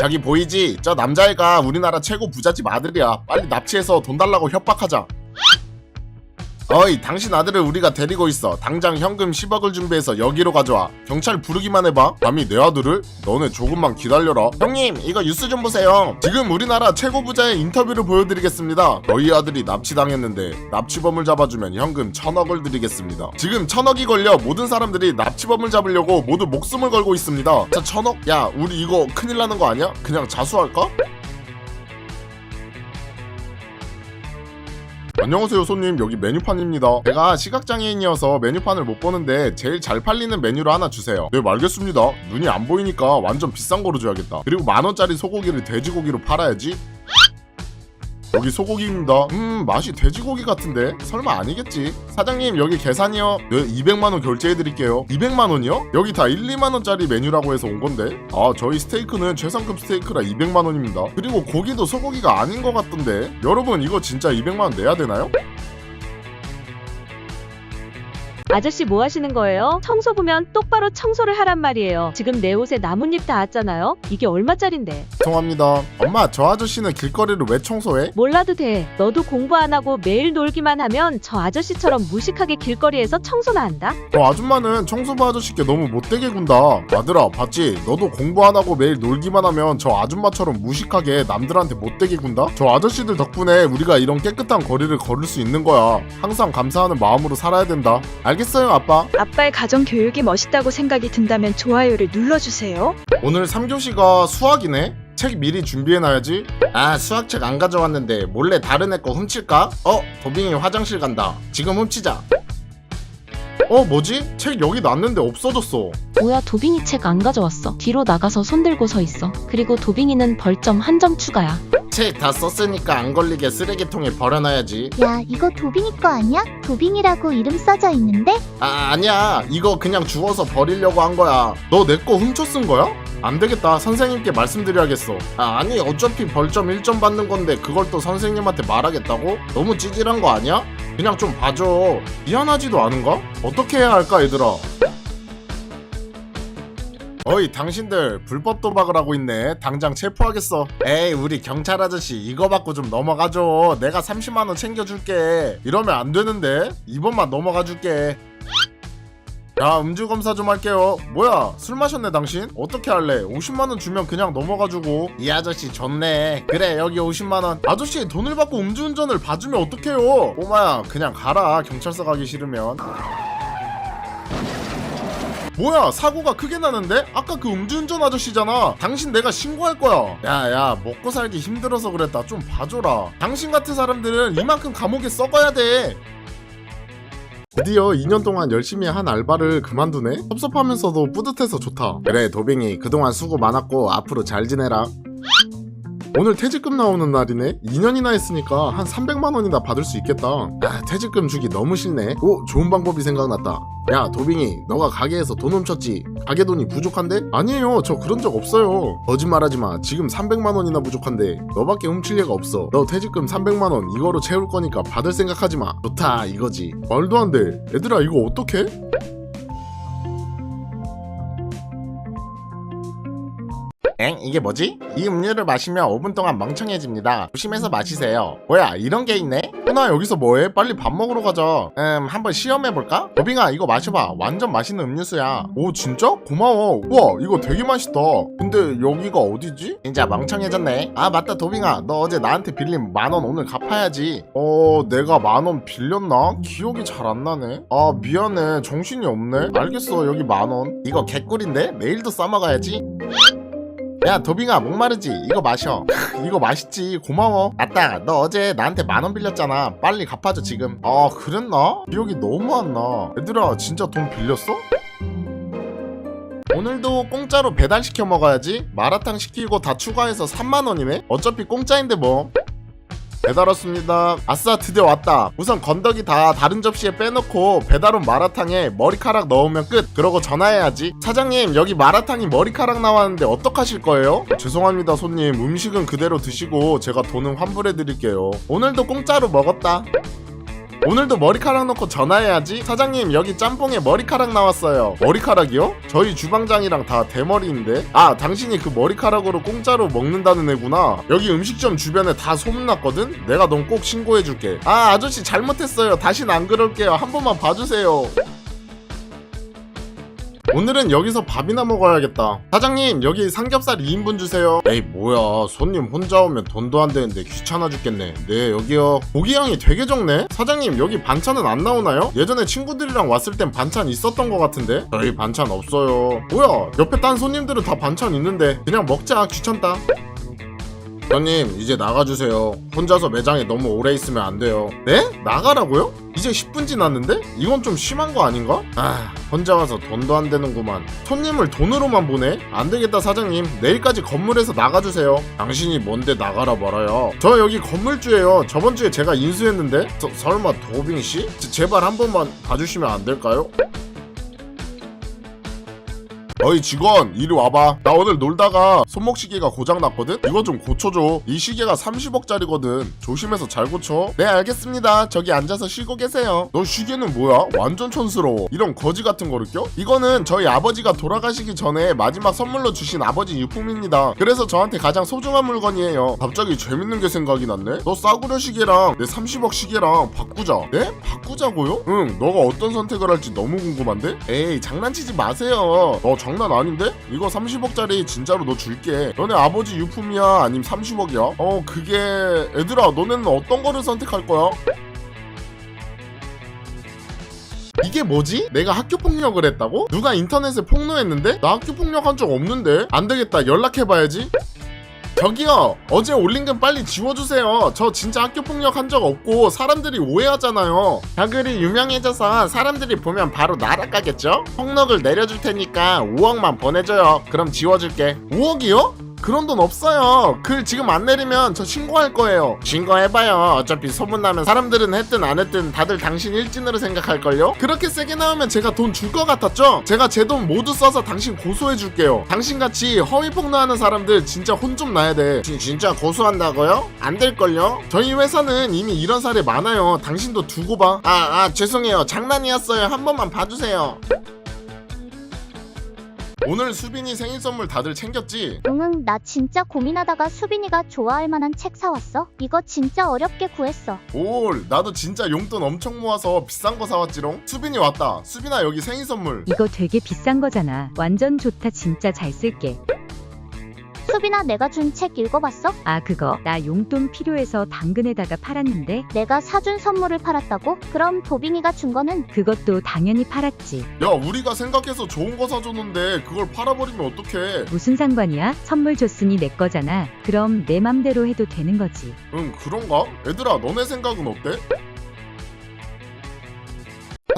저기 보이지? 저 남자애가 우리나라 최고 부잣집 아들이야. 빨리 납치해서 돈 달라고 협박하자. 어이, 당신 아들을 우리가 데리고 있어. 당장 현금 10억을 준비해서 여기로 가져와. 경찰 부르기만 해봐. 감히 내 아들을? 너네 조금만 기다려라. 형님, 이거 뉴스 좀 보세요. 지금 우리나라 최고 부자의 인터뷰를 보여드리겠습니다. 너희 아들이 납치당했는데 납치범을 잡아주면 현금 천억을 드리겠습니다. 지금 천억이 걸려 모든 사람들이 납치범을 잡으려고 모두 목숨을 걸고 있습니다. 자, 천억? 야, 우리 이거 큰일 나는 거 아니야? 그냥 자수할까? 안녕하세요 손님. 여기 메뉴판입니다. 제가 시각장애인이어서 메뉴판을 못 보는데 제일 잘 팔리는 메뉴를 하나 주세요. 네 알겠습니다. 눈이 안 보이니까 완전 비싼 거로 줘야겠다. 그리고 만원짜리 소고기를 돼지고기로 팔아야지 여기 소고기입니다. 음 맛이 돼지고기 같은데? 설마 아니겠지? 사장님 여기 계산이요? 네 200만원 결제해드릴게요. 200만원이요? 여기 다 1, 2만원짜리 메뉴라고 해서 온 건데? 아 저희 스테이크는 최상급 스테이크라 200만원입니다. 그리고 고기도 소고기가 아닌 것 같던데? 여러분 이거 진짜 200만원 내야 되나요? 아저씨 뭐 하시는 거예요? 청소 보면 똑바로 청소를 하란 말이에요. 지금 내 옷에 나뭇잎 닿았잖아요. 이게 얼마짜린데? 죄송합니다 엄마 저 아저씨는 길거리를 왜 청소해? 몰라도 돼. 너도 공부 안 하고 매일 놀기만 하면 저 아저씨처럼 무식하게 길거리에서 청소나 한다? 저 아줌마는 청소부 아저씨께 너무 못되게 군다 아들아 봤지? 너도 공부 안 하고 매일 놀기만 하면 저 아줌마처럼 무식하게 남들한테 못되게 군다? 저 아저씨들 덕분에 우리가 이런 깨끗한 거리를 걸을 수 있는 거야 항상 감사하는 마음으로 살아야 된다 알겠 어요 아빠 아빠의 가정 교육이 멋있다고 생각이 든다면 좋아요를 눌러주세요. 오늘 3교시가 수학이네? 책 미리 준비해놔야지 아 수학책 안 가져왔는데 몰래 다른 애 거 훔칠까? 어? 도빙이 화장실 간다 지금 훔치자 어 뭐지? 책 여기 놨는데 없어졌어 뭐야 도빙이 책 안 가져왔어. 뒤로 나가서 손 들고 서 있어. 그리고 도빙이는 벌점 한 점 추가야. 책 다 썼으니까 안 걸리게 쓰레기통에 버려놔야지 야, 이거 도빙이 거 아니야? 도빙이라고 이름 써져 있는데? 아 아니야 이거 그냥 주워서 버리려고 한 거야 너 내 거 훔쳐 쓴 거야? 안 되겠다 선생님께 말씀드려야겠어 아 아니 어차피 벌점 1점 받는 건데 그걸 또 선생님한테 말하겠다고? 너무 찌질한 거 아니야? 그냥 좀 봐줘 미안하지도 않은가? 어떻게 해야 할까 얘들아 어이 당신들 불법 도박을 하고 있네. 당장 체포하겠어. 에이 우리 경찰 아저씨 이거 받고 좀 넘어가줘. 내가 30만원 챙겨줄게. 이러면 안 되는데? 이번만 넘어가 줄게. 야 음주 검사 좀 할게요. 뭐야 술 마셨네 당신? 어떻게 할래? 50만원 주면 그냥 넘어가주고. 이 아저씨 좋네. 그래 여기 50만원. 아저씨 돈을 받고 음주운전을 봐주면 어떡해요? 꼬마야 그냥 가라. 경찰서 가기 싫으면 뭐야 사고가 크게 나는데? 아까 그 음주운전 아저씨잖아. 당신 내가 신고할 거야. 야야 먹고 살기 힘들어서 그랬다. 좀 봐줘라. 당신 같은 사람들은 이만큼 감옥에 썩어야 돼. 드디어 2년 동안 열심히 한 알바를 그만두네? 섭섭하면서도 뿌듯해서 좋다. 그래 도빙이 그동안 수고 많았고 앞으로 잘 지내라 오늘 퇴직금 나오는 날이네? 2년이나 했으니까 한 300만원이나 받을 수 있겠다. 아 퇴직금 주기 너무 싫네. 오 좋은 방법이 생각났다. 야 도빙이 너가 가게에서 돈 훔쳤지? 가게 돈이 부족한데? 아니에요. 저 그런 적 없어요. 거짓말하지마. 지금 300만원이나 부족한데 너밖에 훔칠 리가 없어. 너 퇴직금 300만원 이거로 채울 거니까 받을 생각하지마. 좋다 이거지. 말도 안돼. 얘들아 이거 어떡해? 엥? 이게 뭐지? 이 음료를 마시면 5분 동안 멍청해집니다. 조심해서 마시세요. 뭐야, 이런 게 있네? 훈아, 여기서 뭐해? 빨리 밥 먹으러 가자. 음, 한번 시험해볼까? 더빙아, 이거 마셔봐. 완전 맛있는 음료수야. 오, 진짜? 고마워. 우와, 이거 되게 맛있다. 근데 여기가 어디지? 진짜 멍청해졌네. 아, 맞다, 도빙아. 너 어제 나한테 빌린 만 원 오늘 갚아야지. 어, 내가 만 원 빌렸나? 기억이 잘 안 나네. 아, 미안해. 정신이 없네. 알겠어, 여기 만 원. 이거 개꿀인데? 내일도 싸먹어야지. 야 도빙아 목마르지? 이거 마셔. 크, 이거 맛있지? 고마워. 아따 너 어제 나한테 만 원 빌렸잖아. 빨리 갚아줘 지금. 아 그랬나? 기억이 너무 안나. 얘들아 진짜 돈 빌렸어? 오늘도 공짜로 배달시켜 먹어야지. 마라탕 시키고 다 추가해서 3만원이네? 어차피 공짜인데 뭐 배달 왔습니다. 아싸 드디어 왔다. 우선 건더기 다 다른 접시에 빼놓고 배달 온 마라탕에 머리카락 넣으면 끝. 그러고 전화해야지. 사장님 여기 마라탕이 머리카락 나왔는데 어떡하실 거예요? 죄송합니다 손님. 음식은 그대로 드시고 제가 돈은 환불해 드릴게요. 오늘도 공짜로 먹었다. 오늘도 머리카락 넣고 전화해야지. 사장님 여기 짬뽕에 머리카락 나왔어요. 머리카락이요? 저희 주방장이랑 다 대머리인데? 아 당신이 그 머리카락으로 공짜로 먹는다는 애구나. 여기 음식점 주변에 다 소문났거든? 내가 넌 꼭 신고해줄게. 아 아저씨 잘못했어요. 다신 안 그럴게요. 한 번만 봐주세요 오늘은 여기서 밥이나 먹어야겠다. 사장님, 여기 삼겹살 2인분 주세요. 에이, 뭐야. 손님 혼자 오면 돈도 안 되는데 귀찮아 죽겠네. 네, 여기요. 고기 양이 되게 적네? 사장님, 여기 반찬은 안 나오나요? 예전에 친구들이랑 왔을 땐 반찬 있었던 것 같은데? 저희 반찬 없어요. 뭐야, 옆에 딴 손님들은 다 반찬 있는데. 그냥 먹자, 귀찮다. 형님 이제 나가주세요 혼자서 매장에 너무 오래 있으면 안 돼요 네? 나가라고요? 이제 10분 지났는데? 이건 좀 심한 거 아닌가? 아 혼자 와서 돈도 안 되는구만 손님을 돈으로만 보내? 안 되겠다 사장님 내일까지 건물에서 나가주세요 당신이 뭔데 나가라 말아요 저 여기 건물주예요 저번 주에 제가 인수했는데 저, 설마 도빙씨? 제- 제발 한 번만 봐주시면 안 될까요? 어이 직원 이리 와봐 나 오늘 놀다가 손목 시계가 고장났거든? 이거 좀 고쳐줘 이 시계가 30억짜리거든 조심해서 잘 고쳐 네 알겠습니다 저기 앉아서 쉬고 계세요 너 시계는 뭐야? 완전 촌스러워 이런 거지 같은 거를 껴? 이거는 저희 아버지가 돌아가시기 전에 마지막 선물로 주신 아버지 유품입니다 그래서 저한테 가장 소중한 물건이에요 갑자기 재밌는 게 생각이 났네 너 싸구려 시계랑 내 30억 시계랑 바꾸자 네? 바꾸자고요? 응 너가 어떤 선택을 할지 너무 궁금한데? 에이 장난치지 마세요 너 장난 아닌데? 이거 30억짜리 진짜로 너 줄게 너네 아버지 유품이야 아님 30억이야? 어 그게 애들아 너네는 어떤 거를 선택할 거야? 이게 뭐지? 내가 학교 폭력을 했다고? 누가 인터넷에 폭로했는데? 나 학교 폭력한 적 없는데? 안 되겠다 연락해봐야지 저기요 어제 올린 건 빨리 지워주세요 저 진짜 학교 폭력 한 적 없고 사람들이 오해하잖아요 자글이 유명해져서 사람들이 보면 바로 날아가겠죠? 폭력을 내려줄 테니까 5억만 보내줘요 그럼 지워줄게 5억이요? 그런 돈 없어요. 글 지금 안 내리면 저 신고할 거예요. 신고해봐요. 어차피 소문나면 사람들은 했든 안 했든 다들 당신 일진으로 생각할걸요? 그렇게 세게 나오면 제가 돈 줄 것 같았죠? 제가 제 돈 모두 써서 당신 고소해줄게요. 당신같이 허위 폭로하는 사람들 진짜 혼 좀 나야 돼. 진, 진짜 고소한다고요? 안 될걸요? 저희 회사는 이미 이런 사례 많아요. 당신도 두고 봐. 아, 아, 죄송해요. 장난이었어요. 한 번만 봐주세요. 오늘 수빈이 생일 선물 다들 챙겼지? 응응 나 진짜 고민하다가 수빈이가 좋아할 만한 책 사왔어. 이거 진짜 어렵게 구했어. 올 나도 진짜 용돈 엄청 모아서 비싼 거 사왔지롱 수빈이 왔다 수빈아 여기 생일 선물 이거 되게 비싼 거잖아. 완전 좋다. 진짜 잘 쓸게. 수빈아 내가 준 책 읽어봤어? 아, 그거. 나 용돈 필요해서 당근에다가 팔았는데 내가 사준 선물을 팔았다고? 그럼 도빈이가 준 거는 그것도 당연히 팔았지. 야 우리가 생각해서 좋은 거 사줬는데 그걸 팔아버리면 어떡해 무슨 상관이야? 선물 줬으니 내 거잖아. 그럼 내 맘대로 해도 되는 거지. 응 그런가? 얘들아 너네 생각은 어때?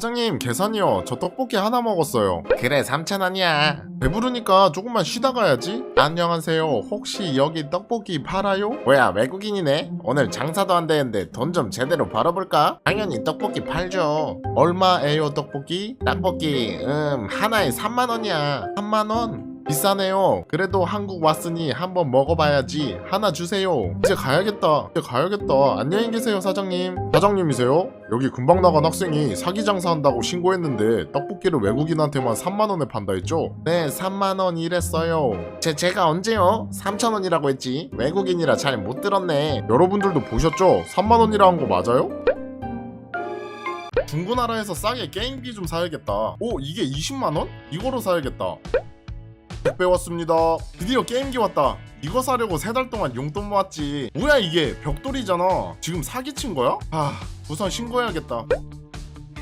사장님 계산이요 저 떡볶이 하나 먹었어요 그래 3,000원이야 배부르니까 조금만 쉬다 가야지 안녕하세요 혹시 여기 떡볶이 팔아요? 뭐야 외국인이네 오늘 장사도 안 되는데 돈 좀 제대로 벌어볼까? 당연히 떡볶이 팔죠 얼마에요 떡볶이? 떡볶이 음 하나에 3만원이야 3만원? 비싸네요. 그래도 한국 왔으니 한번 먹어봐야지. 하나 주세요. 이제 가야겠다. 이제 가야겠다. 안녕히 계세요, 사장님. 사장님이세요? 여기 금방 나간 학생이 사기 장사한다고 신고했는데 떡볶이를 외국인한테만 3만원에 판다 했죠? 네, 3만원 이랬어요. 제, 제가 언제요? 3천원이라고 했지. 외국인이라 잘 못 들었네. 여러분들도 보셨죠? 3만원이라 한 거 맞아요? 중고나라에서 싸게 게임기 좀 사야겠다. 오, 이게 20만원? 이거로 사야겠다. 택배 왔습니다. 드디어 게임기 왔다. 이거 사려고 세 달 동안 용돈 모았지. 뭐야 이게 벽돌이잖아. 지금 사기친 거야? 아 우선 신고해야겠다.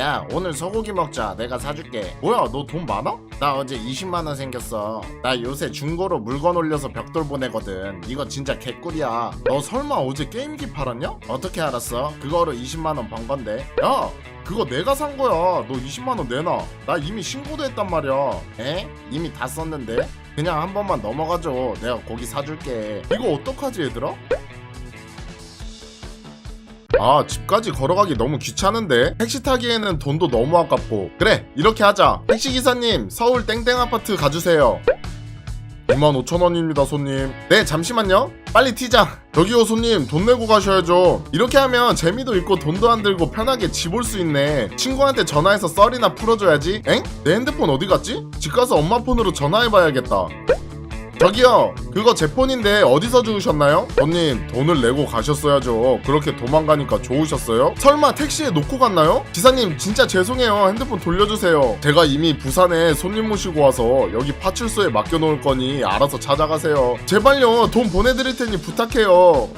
야 오늘 소고기 먹자 내가 사줄게 뭐야 너 돈 많아? 나 어제 20만원 생겼어 나 요새 중고로 물건 올려서 벽돌 보내거든 이거 진짜 개꿀이야 너 설마 어제 게임기 팔았냐? 어떻게 알았어? 그거로 20만원 번 건데 야 그거 내가 산 거야 너 20만원 내놔 나 이미 신고도 했단 말이야 에? 이미 다 썼는데? 그냥 한 번만 넘어가줘 내가 고기 사줄게 이거 어떡하지 얘들아? 아 집까지 걸어가기 너무 귀찮은데? 택시 타기에는 돈도 너무 아깝고. 그래 이렇게 하자. 택시기사님 서울 땡땡 아파트 가주세요. 25,000원입니다 손님. 네 잠시만요. 빨리 튀자. 저기요 손님 돈 내고 가셔야죠. 이렇게 하면 재미도 있고 돈도 안 들고 편하게 집 올 수 있네. 친구한테 전화해서 썰이나 풀어줘야지. 엥? 내 핸드폰 어디 갔지? 집 가서 엄마 폰으로 전화해봐야겠다 저기요 그거 제 폰인데 어디서 주우셨나요? 손님 돈을 내고 가셨어야죠 그렇게 도망가니까 좋으셨어요? 설마 택시에 놓고 갔나요? 기사님 진짜 죄송해요 핸드폰 돌려주세요 제가 이미 부산에 손님 모시고 와서 여기 파출소에 맡겨놓을 거니 알아서 찾아가세요 제발요 돈 보내드릴 테니 부탁해요